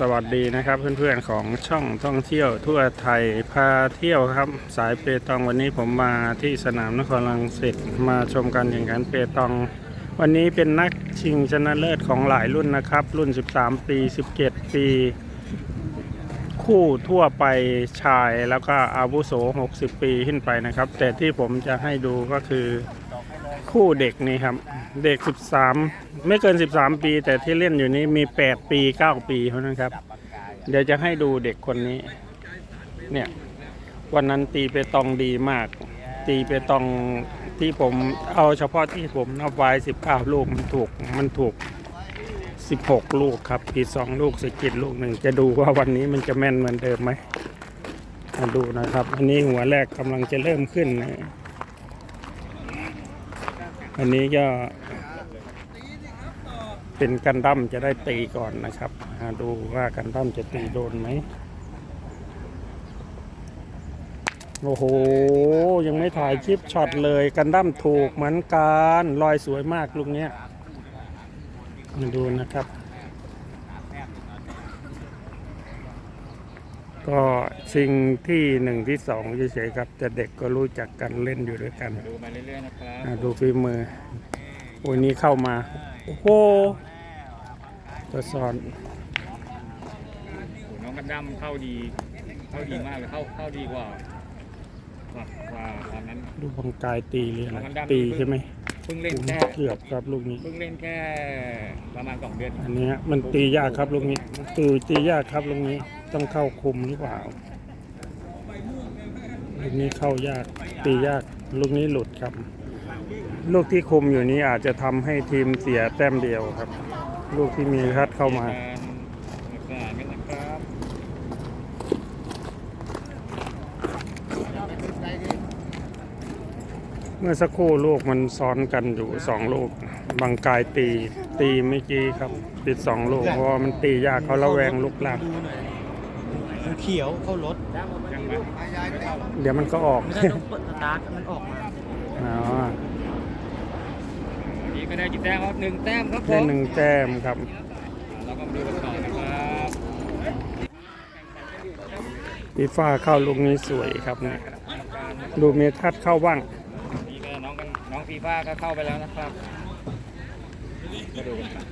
สวัสดีนะครับเพื่อนๆของช่องท่องเที่ยวทั่วไทยพาเที่ยวครับ สายเปตองวันนี้ผมมาที่สนามนครลังสิตมาชมการแข่งขันเปตอง วันนี้เป็นนักชิงชนะเลิศของหลายรุ่นนะครับ รุ่น 13 ปี 17 ปี คู่ทั่วไปชายแล้วก็อาวุโส 60 ปีขึ้นไปนะครับ แต่ที่ผมจะให้ดูก็คือ คู่เด็กนี่ครับ เด็ก 13 ไม่เกิน 13 ปี แต่ที่เล่นอยู่นี้มี 8 ปี 9 ปีเท่านั้นครับ เดี๋ยวจะให้ดูเด็กคนนี้ เนี่ย วันนั้นตีเปตองดีมาก ตีเปตองที่ผมเอาเฉพาะที่ผมนับไว้ 19 ลูกมันถูกมันถูก 16 ลูกครับผิด2ลูกสกิดลูกหนึ่งจะดูว่าวันนี้มันจะแม่นเหมือนเดิมไหมมาดูนะครับ อันนี้หัวแรกกำลังจะเริ่มขึ้นนะ อันนี้ก็เป็นกันดั้มจะได้ตีก่อนนะครับาดูว่ากันดั้มจะตีโดนไหมโอ้โห ยังไม่ถ่ายคลิปช็อตเลยกันดั้มถูกเหมือนกันลอยสวยมากลูกเนี้ยมาดูนะครับ ก็สิ่งที่หนึ่งที่สองเฉยๆครับ แต่เด็กก็รู้จักกันเล่นอยู่ด้วยกัน ดูมาเรื่อยๆนะครับอ่าดูฝีมือโอ้ยนี้เข้ามา โอ้โหตัวสอนโอ้น้องกันดั้มเข้าดี เข้าดีมากเลยเข้าเข้าดีกว่ากว่ากว่าตอนนั้น ดูบังกายตีเลยอะไรมันดำตีใช่ไหมเพิ่งเล่นโอ้โหแค่เกือบครับลูกนี้ เพิ่งเล่นแค่ประมาณสองเดือนอันเนี้ยมันตียากครับลูกนี้ตีตียากครับลูกนี้ ต้องเข้าคุมหรือเปล่าลูกนี้เข้ายากตียากลูกนี้หลุดครับ ลูกที่คุมอยู่นี้อาจจะทำให้ทีมเสียแต้มเดียวครับ ลูกที่มีทัดเข้ามาเมื่อสักครู่ลูกมันซ้อนกันอยู่สองลูกบางกายตีตีเมื่อกี้ครับ ติดสองลูกเพราะว่ามันตียากเขาระแวงลูกหลัก เขียวเข้ารถยังไหมเดี๋ยวมันก็ออก ไม่ได้ต้องเปิดสตาร์ทให้มันออกมาอ๋อวันนี้ก็ได้กี่แต้มครับหนึ่งแต้มครับผได้มหนึ่งแต้มครับ เราก็มาดูกันต่อนะครับปีฟ้าเข้าลูกนี้สวยครับเนี่ยดูเมทัศน์เข้าบ้าง นี่ก็น้องกันน้องฟีฟ่าก็เข้าไปแล้วนะครับมาดูกันครับ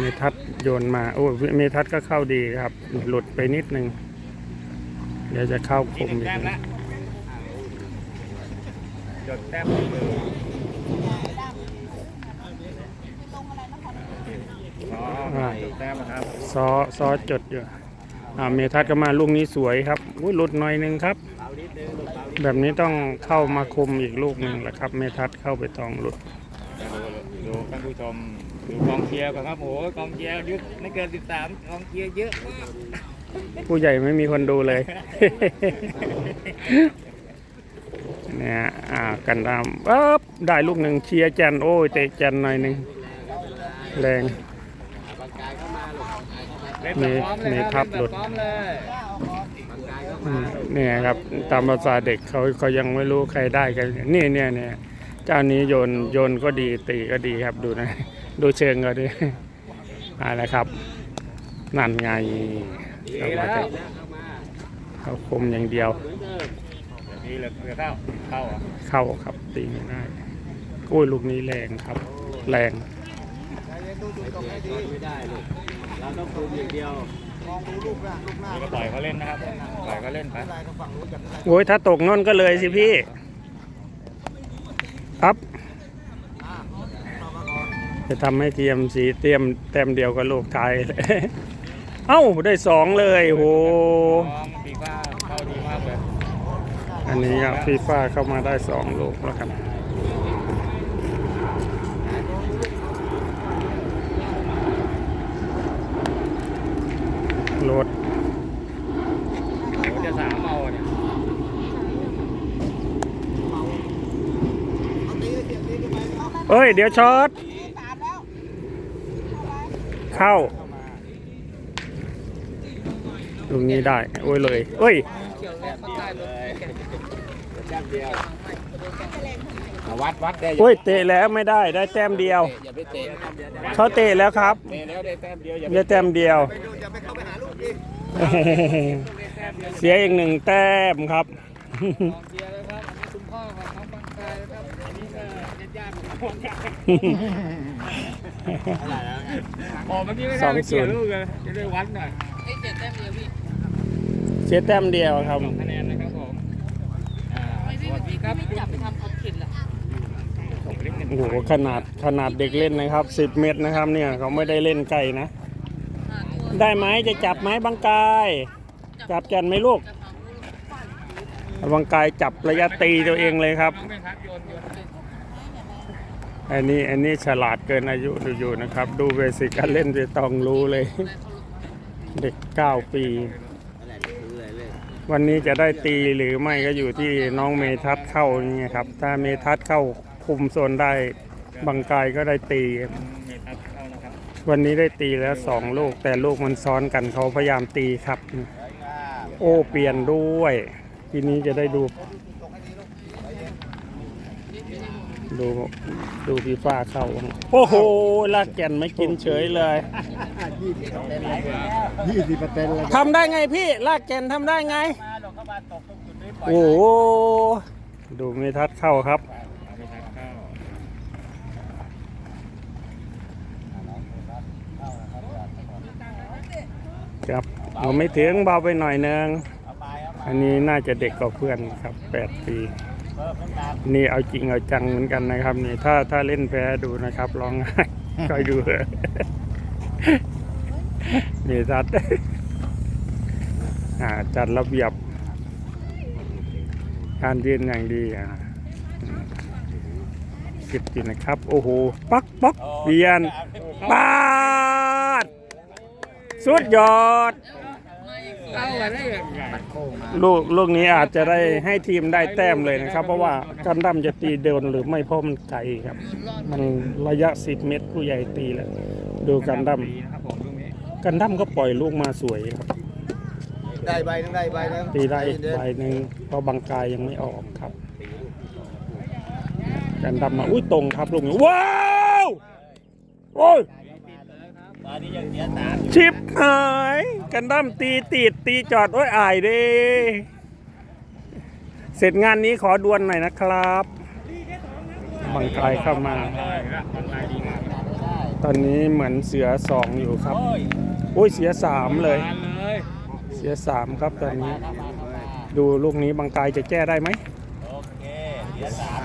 เมทัศน์โยนมา โอ้เมทัศน์ก็เข้าดีครับ หลุดไปนิดนึง เดี๋ยวจะเข้าคนี่มหนึ่งอีกแต้มนะละจดแต้มเลยอ๋อจดแต้มนะครับซอซอจดอยู่อ่าเมทัศน์ก็มาลูกนี้สวยครับอุ้ยหลุดหน่อยนึงครับ แบบนี้ต้องเข้ามาคุมอีกลูกหนึ่งแหละครับ เมทัศน์เข้าไปตองหลุดดูดูท่านผู้ชมดูกองเชียร์ก่อนครับโอ้โหกองเชียร์อายุไม่เกิน 13กองเชียร์เยอะ ผู้ใหญ่ไม่มีคนดูเลยเนี่ยอ่ากันดามปั๊บได้ลูกหนึ่งเชียร์แจนโอ้ยเตะแจนหน่อยหนึ่งแรงเล่นแบบพร้อมเลยครับมีทับหลุดเล่นแบบพร้อมเลยอืมเนี่ยครับตามภาษาเด็กเขาเขายังไม่รู้ใครได้กันนี่เนี่ยเนี่ยเจ้านี้โยนโยนก็ดีตีก็ดีครับดูนะ ดูเชิงก็ดีอ่านะครับ นั่นไงดี เข้าแล้วเข้าคมอย่างเดียวดีเหลือเหลือเข้าเข้าเหรอะเข้าครับตีไม่ได้โอ้ยลูกนี้แรงครับ แรงเราต้องคุมอย่างเดียวนี่ก็ปล่อยเขาเล่นนะครับปล่อยเขาเล่นไปโอ้ยถ้าตกนนก็เลยสิพี่ครับจะทำให้ทีมสีเตรียมแต้มเดียวกับลูกไทยเลย อ้าได้สองเลยโหน้องฟีฟ่าเข้าดีมากเลยอันนี้ฟีฟ่าเข้ามาได้สองลูกแล้วครับรถโอ้จะสามเอาเนี่ยเอ้ย เดี๋ยวช็อตเข้า ตรงนี้ได้ โอ้ยเลยเอ้ยวัดวัดได้โอ้ยเตะแล้วไม่ได้ได้แต้มเดียวอย่าไปเตะเขาเตะแล้วครับเตะแล้วได้แต้มเดียวได้แต้มเดียวเสียอีกหนึ่งแต้มครับกองเชียร์เลยครับอันนี้คุณพ่อของน้องบังกายนะครับอันนี้ก็ญาติๆของน้อยอ๋อเมื่อกี้ไม่ได้ไปเกี่ยวลูกเลยจะได้วัดหน่ เสียแต้มเดียวครับคะแนนนะครับผมอ่าสวัสดีครับไม่จับไปทำเอาผิดเหรอผมเล็กหนึ่งโอ้โหขนาดขนาดเด็กเล่นนะครับ10เมตรนะครับเนี่ยเขาไม่ได้เล่นไกลนะหาตัวได้ไหมจะจับไหมบังกาย จับจันไหมลูกจับเอาลูกบังกายจับระยะตีตัวเองเลยครับน้องไม่ทักโยนโยนให้อันนี้อันนี้ฉลาดเกินอายุดูอยู่นะครับ ดูเบสิกการเล่นไปต้องรู้เลย เด็ก 9 ปี วันนี้จะได้ตีหรือไม่ก็อยู่ที่น้องเมทัศเข้านี่ครับ ถ้าเมทัศเข้าคุมโซนได้บังกายก็ได้ตีวันนี้ได้ตีแล้วสองลูก แต่ลูกมันซ้อนกันเขาพยายามตีครับ โอ้เปลี่ยนด้วย ทีนี้จะได้ดู ดูดูฟีฟ้าเข้า โอ้โห ลากแก่นไม่กินเฉยเลยยี่สิบเปอร์เซ็นต์เลยทำได้ไงพี่ ลากแก่นทำได้ไง โอ้โห ดูเมทัศน์เข้าครับเอาเมทัศน์เข้าครับผมไม่ถึงเบาไปหน่อยนึง อันนี้น่าจะเด็กกว่าเพื่อนครับ 8 ปี นี่เอาจริงเอาจังเหมือนกันนะครับ นี่ถ้าถ้าเล่นแพ้ดูนะครับร้องไห้คอยดูเถอะนี่จัดอ่าจัดระเบียบ การยืนอย่างดีอ่าคิดจริงนะครับ โอ้โห ปักปักเปลี่ยนปาด สุดยอด ลูกลูกนี้อาจจะได้ให้ทีมได้แต้มเลยนะครับ เพราะว่ากันดั้มจะตีเดินหรือไม่เพราะมันไกลครับ มันระยะ 10 เมตรผู้ใหญ่ตีแล้วดูกันดั้มดีนะครับผมลูกนี้กันดั้มก็ปล่อยลูกมาสวยครับ ได้ใบนึงได้ใบนึงตีได้ใบหนึ่งเพราะบางกายยังไม่ออกครับ กันดั้มมาอุ้ยตรงครับลูกนี้ว้าวโอ้ย ชิปหาย กันดั้มตีติดตีจอดโอ้ยอายเด้เสร็จงานนี้ขอดวนหน่อยนะครับบังกายเข้ามา ตอนนี้เหมือนเสือสองอยู่ครับ โอ้ยเสียสามเลย เสียสามครับตอนนี้ ดูลูกนี้บังกายจะแก้ได้ไหม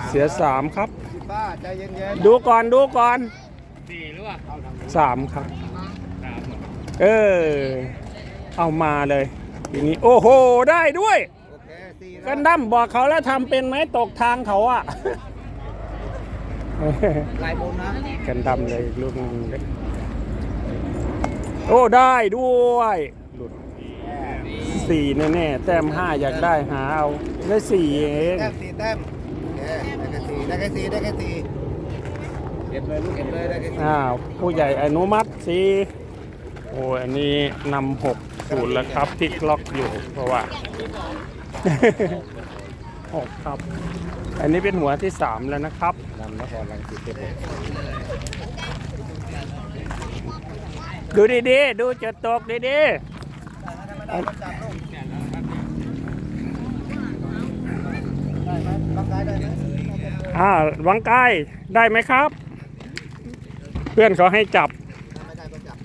เสียสามครับ ดูก่อนดูก่อนสี่หรือเปล่าสามครับ เหรอเออ เอามาเลยทีนี้โอ้โห ได้ด้วยๆโอเคสี่กันดั้มบอกเขาแล้วทำเป็นไหมตกทางเขาอะลายบนนะกันดั้มเลยอีกลูกหนึงเลยโอ้ได้ด้วยหลุดสี่แน่ๆแต้มห้าอยากได้หาเอาได้สี่เองแต้มสี่แต้มโอเคได้แค่สี่ได้แค่สี่ได้แค่สี่เก็บเลยลูกเก็บเลยได้แค่สี่อ้าวผู้ใหญ่อนุมัติสี่ โอ้ยอันนี้นำหกศูนย์แล้วครับที่ล็อกอยู่เพราะว่า หกครับ อันนี้เป็นหัวที่สามแล้วนะครับนำนครรังสิตเก็บเลยดูดีๆ ดูจุดตกดีๆอ่าวังกายได้ไหมครับ เพื่อนเขาให้จับ ไม่ได้ต้องจับ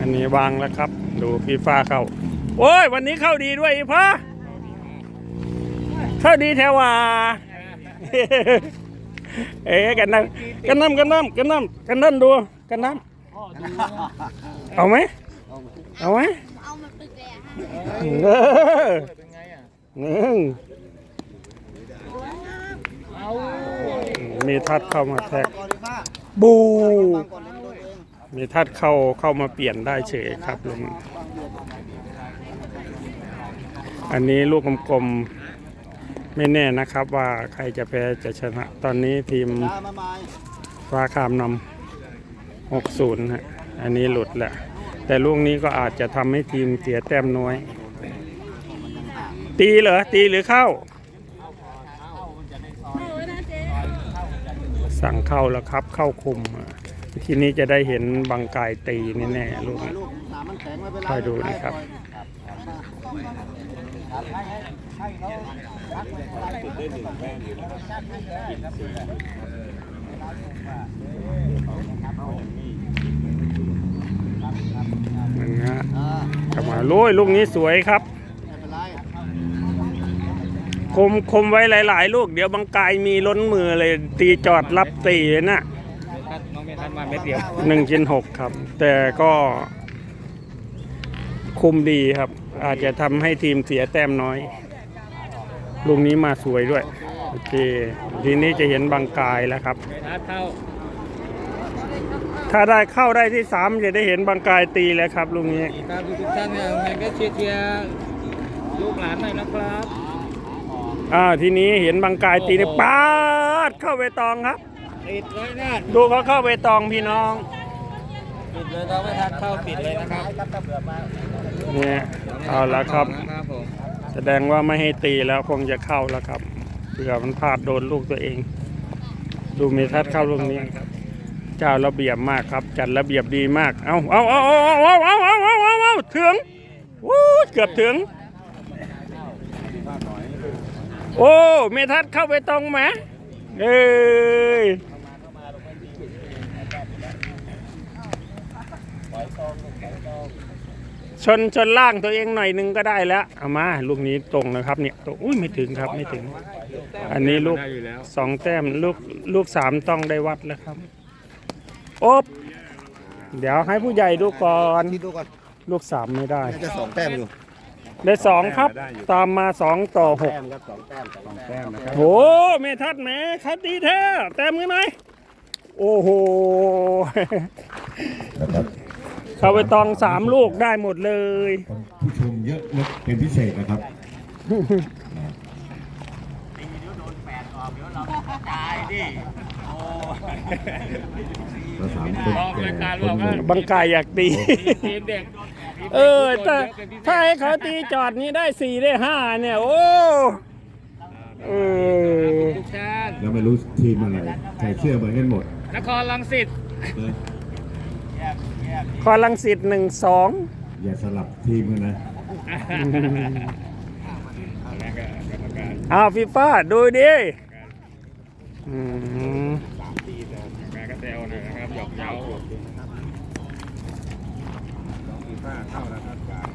อันนี้ วางแล้วครับ ดูฟีฟ้าเข้า โอ้ย วันนี้เข้าดีด้วยอีพ่อเข้าดีแถวว่าเอ๊ะกันน้ำกันน้ำกันน้ำกันน้ำกันน้ำดูกันน้ำเอาไหมเอาไหมเอามาตึกเลยอะเออเป็นไงอะหนึ่งเอามีทัดเข้ามาแท็กก่ อนดีป้าตัวเองมีทัดเข้าเข้ามาเปลี่ยนได้เฉยครับลุงอันนี้ลูกกลมๆไม่แน่นะครับว่าใครจะแพ้จะชนะ ตอนนี้ทีมจ้ามาม่ฟ้าคามนำ60ฮะอันนี้หลุดแหละ แต่ลูกนี้ก็อาจจะทำให้ทีมเสียแต้มน้อย ตีเหรอ ตีหรือเข้าสสั่งเข้าแล้วครับ เข้าคุมอะ ทีนี้จะได้เห็นบางกายตีแน่ๆลูกลูกสามมันแข็งคอยดูนะครับ นั่นฮะกลับมาลุยลูกนี้สวยครับ คมคมไว้หลาย ๆ ลูก เดี๋ยวบางกายมีล้นมือเลย ตีจอดรับตีนะน้อง เม็ดเดียวหนึ่งจินหกครับ แต่ก็คุมดีครับ อาจจะทำให้ทีมเสียแต้มน้อย ลูกนี้มาสวยด้วย โอเค ทีนี้จะเห็นบางกายแล้วครับ ถ้าได้เข้าได้ที่สามจะได้เห็นบางกายตีแล้วครับลูกนี้ครับทุกท่านเนี่ยยังก็เชียร์เชียร์ลูกหลานหน่อยนะครับอ่าทีนี้เห็นบางกายตีเนี่ยปาดเข้าไปตองครับ ติดเลยนะดูเขาเข้าไปตองพี่น้องติดเลยเราไม่ทันเข้าติดเลยนะครับเนี่ยเอาละครับนะครับผมแสดงว่าไม่ให้ตีแล้วคงจะเข้าแล้วครับเผื่อมันพลาดโดนลูกตัวเอง ดูเมทัศน์เข้าลูกนี้เจ้าระเบียบมากครับ จัดระเบียบดีมาก เอาเอาเอาเอาเอาเอาเอาเอาเอาเอาถึงวู้เกือบถึง โอ้เมทัศน์เข้าไปตรงไหมเอ้ย ชนชนล่างตัวเองหน่อยหนึงก็ได้แล้วเอามาลูกนี้ตรงนะครับเนี่ยตรงอุ้ยไม่ถึงครับไม่ถึง อันนี้ลูกได้อยู่แล้วสองแต้มลูกลูกสามต้องได้วัดแล้วครับโอบเดี๋ยวให้ผู้ใหญ่ดูก่อนคิดดูก่อนลูกสามไม่ได้น่าจะสองแต้มอยู่ได้สองครับ ตามมาสองต่อหกแต้มครับสองแต้มสองแต้มนะครับโอ้เมทัดแหมเขาตีแท้แต้มกันไหมโอ้โห เขาไปตองสามลูกได้หมดเลย ผู้ชมเยอะเหลือเป็นพิเศษนะครับเราสามคนกองรายการบอกว่าบังกายอยากตีทีมเด็กเออถ้าถ้าให้เขาตีจอดนี้ได้สี่ได้ห้าเนี่ย โอ้เออทุกชาติแล้วไม่รู้ทีมอะไรใส่เสื้อเหมือนกันหมด นครลังสิตนะ คอลังสิตหนึ่งสองอย่าสลับทีมกันนะแล้วก็กรรมการอ้าวฟีฟ่าดูดิอืมแม่ก็แซวหน่อยนะครับหยอกเย้า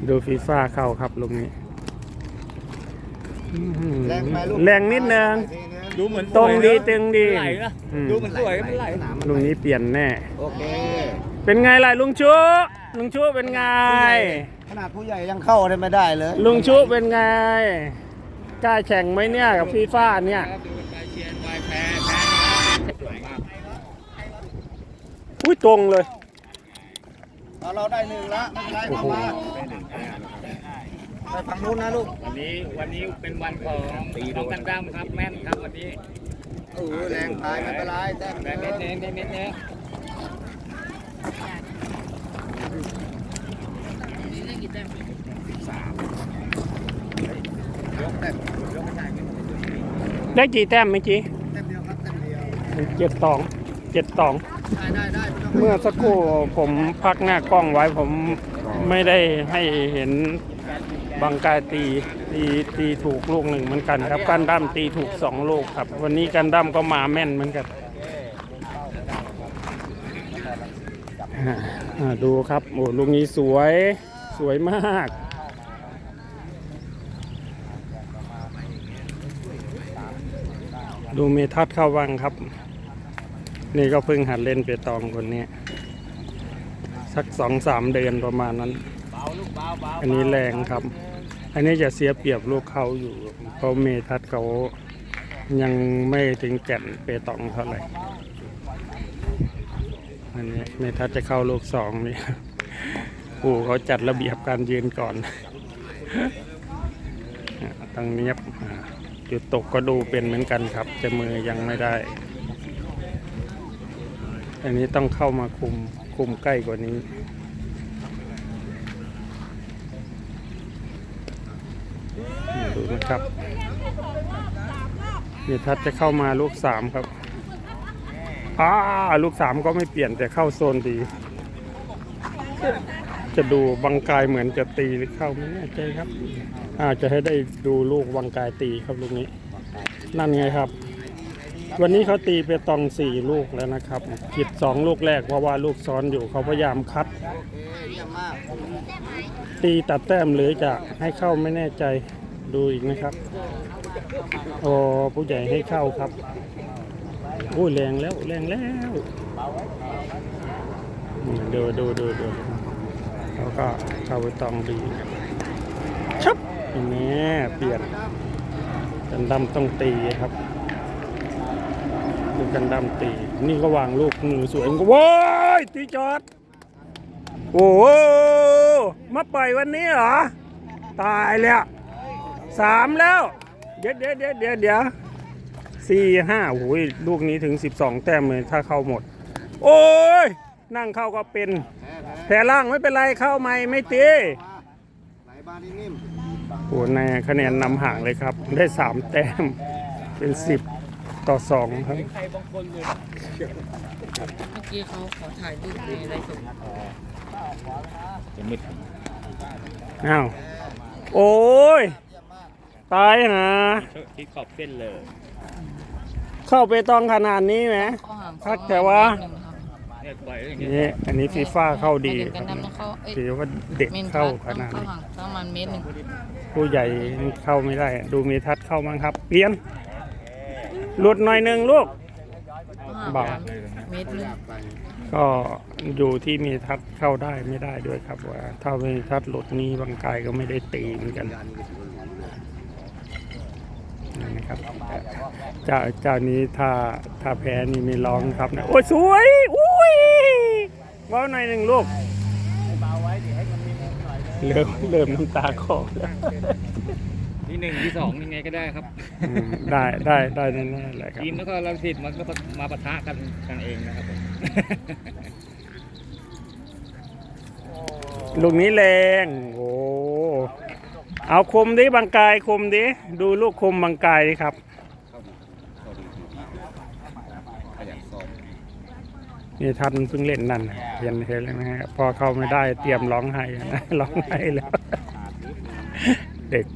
ดูฟีฟ่าเข้าครับลุงนี้อื้อหือแรงไปลูกแรงนิดนึงดูเหมือนตรงดีตึงดีไหลนะอืมดูเหมือนสวยก็ไม่ไหลลุงนี้เปลี่ยนแน่ โอเค เป็นไงล่ะลุงชูลุงชูเป็นไง ขนาดผู้ใหญ่ยังเข้าได้ไม่ได้เลยลุงชูเป็นไงกล้าแข่งไหมเนี่ยกับฟีฟ่าเนี่ยครับดูไปเชียร์ไปแพ้แพ้สวยมากอุ้ยตรงเลยเอาเราได้หนึ่งละไม่เป็นไรเข้ามาไปฝั่งนู้นนะลูกวันนี้วันนี้เป็นวันของน้องกันดั้มครับแม่นครับวันนี้เออแรงพายไม่เป็นไรแต้มแม่เน้นเน้นเน้นเน้นเน้น ยกแต้ม ได้กี่แต้มเมื่อกี้แต้มเดียวครับแต้มเดียวเจ็ดสองเจ็ดสองได้ได้ได้ไม่ต้องเมื่อสักครู่ผมพักหน้ากล้องไว้ผมไม่ได้ให้เห็นบางกายตีตีตีถูกลูกหนึ่งเหมือนกันครับกันดั้มตีถูกสองลูกครับ วันนี้กันดั้มก็มาแม่นเหมือนกันอ่าอ่าดูครับโอ้ลูกนี้สวยสวยมาก ดูเมทัศเข้าวังครับ นี่ก็เพิ่งหัดเล่นเปตองคนนี้ สักสองสามเดือนประมาณนั้น อันนี้แรงครับ อันนี้จะเสียเปรียบลูกเขาอยู่ เพราะเมทัศเขายังไม่ถึงแก่นเปตองเท่าไหร่ อันนี้เมทัศจะเข้าลูกสองนี่ปู่เขาจัดระเบียบการยืนก่อนตั้งเนียบ จุดตกก็ดูเป็นเหมือนกันครับ แต่มือยังไม่ได้ อันนี้ต้องเข้ามาคุมคุมใกล้กว่านี้ ดูนะครับนี่ทัศน์จะเข้ามาลูกสามครับอ่าลูกสามก็ไม่เปลี่ยนแต่เข้าโซนดี จะดูบังกายเหมือนจะตีหรือเข้าไม่แน่ใจครับ อาจจะให้ได้ดูลูกบังกายตีครับลูกนี้ นั่นไงครับ วันนี้เขาตีไปตองสี่ลูกแล้วนะครับผิดสองลูกแรกเพราะว่าลูกซ้อนอยู่เขาพยายามคัดโอเคเยี่ยมมากตีตัดแต้มหรือจะให้เข้าไม่แน่ใจดูอีกนะครับโอ้ผู้ใหญ่ให้เข้าครับโอ้ยแรงแล้วแรงแล้วอืมดูดูดูดูแล้วก็เข้าไปตองดีชับ นี้เปลี่ยนกันดำต้องตีครับ ดูกันดำตี นี่ก็วางลูกมือสวยก็ว้ายตีจอด โอ้โหมาปล่อยวันนี้เหรอ ตายแล้วสามแล้ว เดี๋ยวเดี๋ยวเดี๋ยวเดี๋ยวเดี๋ยวสี่ห้าโอ้ยลูกนี้ถึง12แต้มเลยถ้าเข้าหมด โอ้ย นั่งเข้าก็เป็นแพ้แพ้แพ้ล่างไม่เป็นไรเข้าไม่ไม่ตีไหลบานนิ่ม โอ้ในคะแนนนำห่างเลยครับ ได้3แต้มเป็น10ต่อ2ครับ ใครบางคนเลยเมื่อกี้เขาขอถ่ายรูปในไลฟ์สดจะมืดอ้าว โอ้ย ตายหาที่ขอบเส้นเลย เข้าไปต้องขนาดนี้ไหมข้อหามพักแต่ว่าเนี่ยปล่อยอย่างเงี้ยนี่อันนี้ฟีฟ่าเข้าดีดีคกัรันบดำนะเขาเอ้ยถือว่าเด็กเมนเข้าทัศขนาดเข้านี้ห่างประมาณเมตรหนึ่ง ผู้ใหญ่เข้าไม่ได้ ดูมีทัดเข้ามั้งครับเปลี่ยนหลุดหน่อยหนึ่งลูกเข้าห่างเบาเมตรหนึ่งก็อยู่ที่มีทัดเข้าได้ไม่ได้ด้วยครับว่าถ้ามีทัดหลุดนี้บางกายก็ไม่ได้ตีเหมือนกันนั่นนะครับเจ้าเจ้านี้ถ้าถ้าแพ้นี่ไม่ร้องครับนะโอ้ยสวยอุ้ยเว้าหน่อยหนึ่งลูก เริ่มเริ่มน้ำตาคลอแล้วที่หนึ่งที่สองยังไงก็ได้ครับอืมได้ได้ได้แน่ๆเลยครับ ทีมแล้วก็เราสิทธิ์มันก็มาปะทะกันกันเองนะครับผมลูกนี้แรง โอ้เอาคมดิบางกายคมดิ ดูลูกคมบางกายดิครับ ขยันซ้อม นี่ท่านเพิ่งเล่นนั่นน่ะเห็นเห็นแล้วนะฮะพอเข้าไม่ได้เตรียมร้องไห้นะร้องไห้แล้ว เด็ก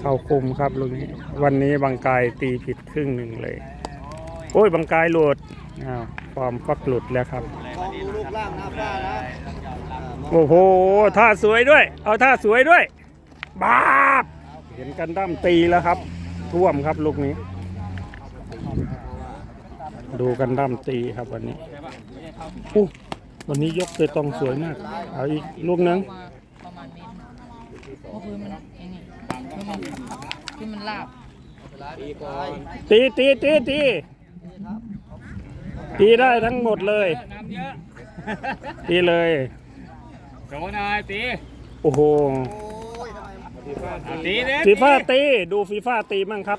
เข้าคุมครับลูกนี้ วันนี้บางกายตีผิดครึ่งหนึ่งเลย โอ้ยบางกายหลุดอ้าวฟอร์มก็หลุดแล้วครับมองดูรูปร่างหน้าฝ้านะอ่ามองโอ้โหท่าสวยด้วย เอาท่าสวยด้วย บาบเห็นกันดั้มตีแล้วครับ ท่วมครับลูกนี้ ดูกันดั้มตีครับวันนี้อู้วันนี้ยกเตยตองสวยมาก เอาอีกลูกหนึงมาประมาณเมตรหนึ่งเพราะพื้นมันไอ้นี่พื้นมันพื้นมันลาบตีตีตีตีตีได้ทั้งหมดเลยน้ำเยอะตีเลยโชว์หน่อยตีโอ้โห ตีเด้ฟีฟ่าตีดูฟีฟ่าตีมั่งครับ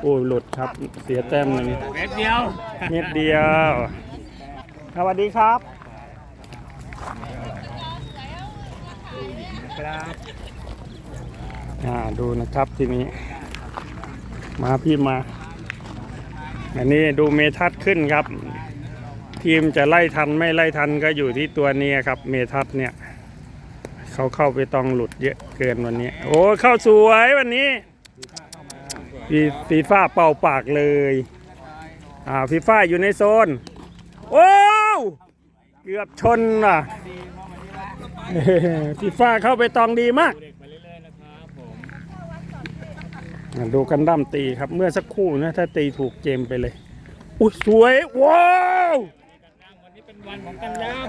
โอ้ยหลุดครับเสียแต้มหนึ่งเม็ดเดียวเม็ดเดียวสวัสดีครับครับอ่าดูนะครับทีนี้ มาพี่มา อันนี้ดูเมทัศน์ขึ้นครับ ทีมจะไล่ทันไม่ไล่ทันก็อยู่ที่ตัวนี้ครับ เมทัศน์เนี่ย เขาเข้าไปต้องหลุดเยอะเกินวันนี้ โอ้เข้าสวยวันนี้ฟีฟีฟ่าเป่าปากเลยอ่าฟีฟ่าอยู่ในโซน โอ้เกือบชนอะฟีฟ่าเข้าไปตองดีมากดูกันดั้มตีครับเมื่อสักครู่นะ ถ้าตีถูกเจมไปเลย อุ้ยสวย ว้าว วันนี้เป็นวันของกันยาม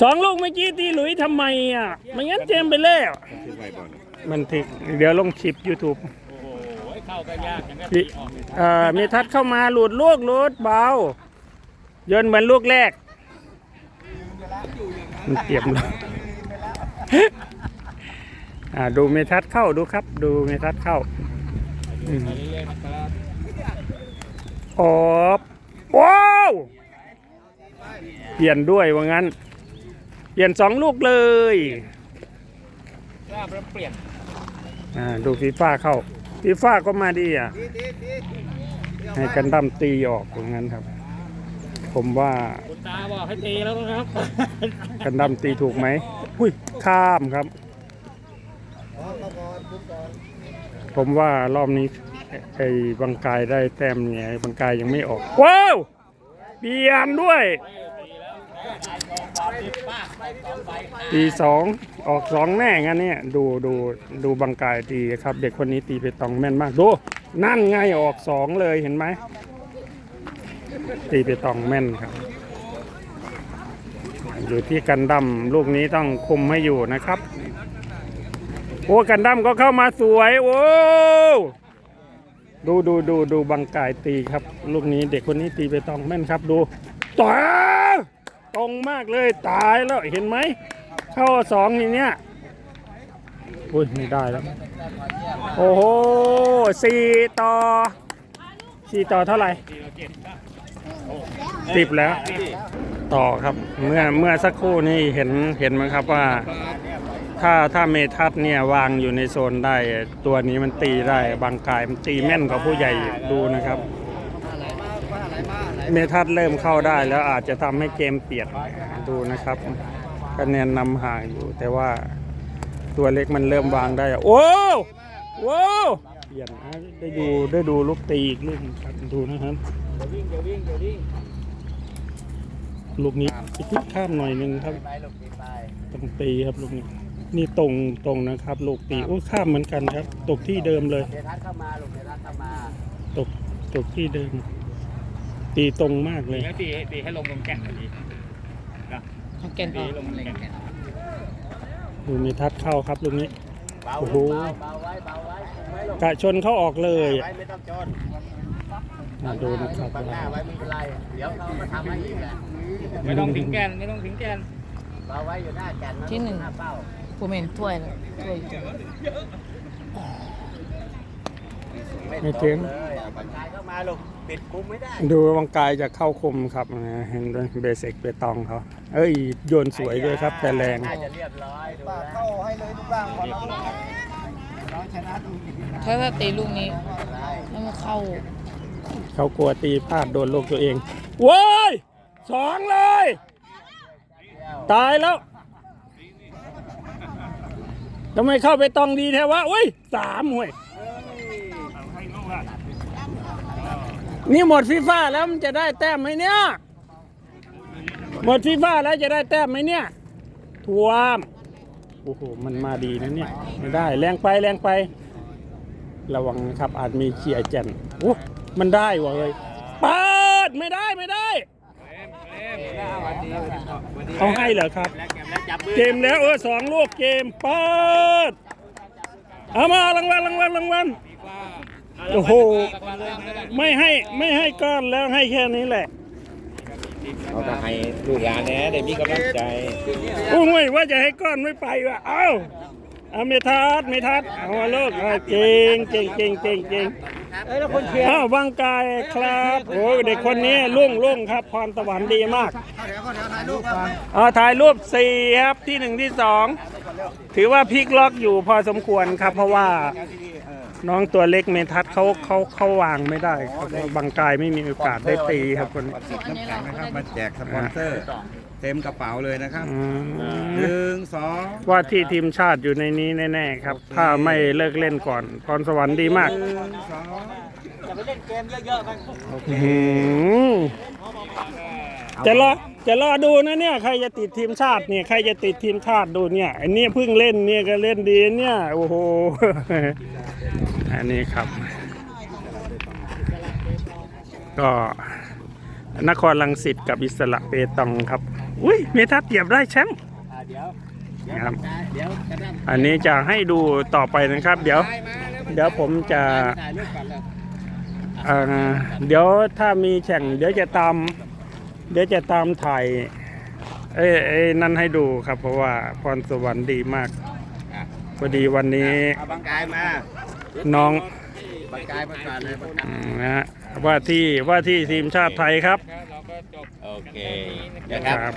สองลูกเมื่อกี้ตีหลุยทำไมอะไม่งั้นเจมไปแล้วมันถึกเดี๋ยวลงคลิป YouTube โอ้โหเข้าก็ยากอย่างนี้พี่ตีออกเอ่อเมทัศน์เข้ามาหลุดลูกหลุดเบาโยนเหมือนลูกแรกมันเตรียมแล้วอ่าดูเมทัศน์เข้าดูครับ ดูเมทัศน์เข้าอืมไปเรื่อยๆนะครับ ออบว้าว เปลี่ยนด้วยว่างั้น เปลี่ยนสองลูกเลยทราบแล้วเปลี่ยนอ่าดูฟีฟ่าเข้าฟีฟ่าก็มาดีอะตีตีตีให้กันดั้มตีออกอย่างนั้นครับ ผมว่าคุณตาบอกให้ตีแล้วนะครับ กันดั้มตีถูกไหมอุ้ยข้ามครับอ๋อเข้าก่อนปุ๊บก่อนผมว่ารอบนี้ไอ้บังกายได้แต้มเนี่ยไอ้บังกายยังไม่ออก ว้าวเปลี่ยนด้วย ตีสองออกสองแน่งั้นเนี่ยดูดูดูบังกายตีครับ เด็กคนนี้ตีไปตองแม่นมากดูนั่นไงออกสองเลยเห็นไหมตีไปตองแม่นครับ อยู่ที่กันดั้มลูกนี้ต้องคุมให้อยู่นะครับ โอ้กันดั้มก็เข้ามาสวย โอ้ดูดูดูดูบังกายตีครับ ลูกนี้เด็กคนนี้ตีไปตองแม่นครับ ดูต่อ ตรงมากเลยตายแล้วเห็นไหม เข้าสองทีเนี้ยอุ้ยไม่ได้แล้ว โอ้โหสี่ต่อสี่ต่อเท่าไหร่สิบแล้ว ต่อครับ เมื่อเมื่อสักครู่นี้เห็นเห็นไหมครับว่า ถ้าถ้าเมทัศน์เนี่ยวางอยู่ในโซนได้ ตัวนี้มันตีได้บางกายมันตีแม่นกว่าผู้ใหญ่ดูนะครับ เมทัศเริ่มเข้าได้แล้วอาจจะทำให้เกมเปลี่ยนดูนะครับคะแนนนำห่างอยู่ แต่ว่าตัวเล็กมันเริ่มวางได้อะโอ้โว้เปลี่ยนอะได้ดูได้ดูลูกตีอีกลูกหนึ่งครับดูนะครับลูกนี้ไปคิดข้ามหน่อยนึงครับตีไปต้องตีครับลูกนี้นี่ตรงตรงนะครับ ลูกตีโอ้ข้ามเหมือนกันครับ ตกที่เดิมเลยเทัศน์เข้ามาลูกเทัศน์เข้ามาตกตกที่เดิม ตีตรงมากเลย แล้วตีตีให้ลงตรงแก่นหน่อยดิเอาแกนอตีอกลงตรงแก่นดูมีทัดเข้าครับลูกนี้ เบาโอ้โห เบาเบาไว้เบาไว้คุมไว้ลูกกะชนเขาออกเลยไว้ไม่ต้องจนมาดูนะครับบังหน้าไว้ไม่เป็นไร เดี๋ยวเขาก็ทำให้อีกแหละไม่ต้องถึงแก่นไม่ต้องถึงแก่นเบาไว้อยู่หน้าแก่นนะที่หนึ่ง น้าเป้าผมเห็นถ้วยแล้วถ้วยอยู่ไม่ถึงเลยอะบรรยายเข้ามาลูก ปิดคุมไม่ได้ดูวังกายจะเข้าคมครับนะเห็นด้วยเบสิกเปตองเขาเอ้ยโยนสวยด้วยครับ แต่แรงน่าจะเรียบร้อยดูแล้วเข้าให้เลยทุกบ้างพอเราน้องชนะดูดีนะถ้าถ้าตีลูกนี้ได้แล้วมันเข้า เขากลัวตีพลาดโดนลูกตัวเองโว้ยสองเลย ตายแล้วทำไมเข้าไปตองดีแท้วะอุ้ยสามห่วย นี่หมดฟีฟ่าแล้วมันจะได้แต้มไหมเนี่ยหมดฟีฟ่าแล้วจะได้แต้มไหมเนี่ยทวมโอ้โหมันมาดีนะเนี่ยไม่ได้แรงไปแรงไป ระวังนะครับอาจมีเขียแจนโอ้มันได้วะเลยเปิดไม่ได้ไม่ได้เขาให้เหรอครับ เกมแล้วเออสองลูกเกมเปิดเอามารางวัลรางวัลรางวัล โอ้โห ไม่ให้ไม่ให้ก้อนแล้วให้แค่นี้แหละเขาจะให้ลูกหลานแหน่ได้มีกำลังใจโอ้ยว่าจะให้ก้อนไม่ไปว่ะเอ้าเอาเมทัศน์เมทัศน์เอามาลูกเอาเก่งเก่งเก่งเก่งเก่งอ้าววังกายครับโอ้เด็กคนนี้ลุ่งลุ่งครับพรสวรรค์ดีมากเข้าเดี๋ยวเข้าเดี๋ยวถ่ายรูปก่อนเอาถ่ายรูปสี่ครับที่หนึ่งที่สองถือว่าพลิกล็อกอยู่พอสมควรครับเพราะว่า น้องตัวเล็กเมทัศน์เขาเขาเขาวางไม่ได้ครับบางกายไม่มีโอกาสได้ตีครับคนนี้ สิบน้ำแข็งนะครับ มาแจกสปอนเซอร์ เต็มกระเป๋าเลยนะครับอืมหนึ่งสองว่าที่ทีมชาติอยู่ในนี้แน่ๆครับ ถ้าไม่เลิกเล่นก่อนพรสวรรค์ดีมากหนึ่งสองอื้อหือจะรอจะรอดูนะเนี่ย ใครจะติดทีมชาติเนี่ยใครจะติดทีมชาติดูเนี่ยอันนี้เพิ่งเล่นเนี่ยก็เล่นดีเนี่ยโอ้โห อันนี้ครับ ก็นครลังสิตกับอิสระเปตองครับ อุ้ยเมทัศเหยียบได้แชมป์เดี๋ยวเดี๋ยวครับเดี๋ยวอันนี้จะให้ดูต่อไปนะครับ เดี๋ยว เดี๋ยวผมจะเดี๋ยวถ้ามีแข่ง เดี๋ยวจะตาม เดี๋ยวจะตามถ่ายเอ้ยเอ้นั่นให้ดูครับ เพราะว่าพรสวรรค์ดีมากพอดีวันนี้เอาบังกายมา น้องบังกายประกาศเลยบังกายอืมนะฮะว่าที่ว่าที่ทีมชาติไทยครับ เราก็จบ โอเคครับ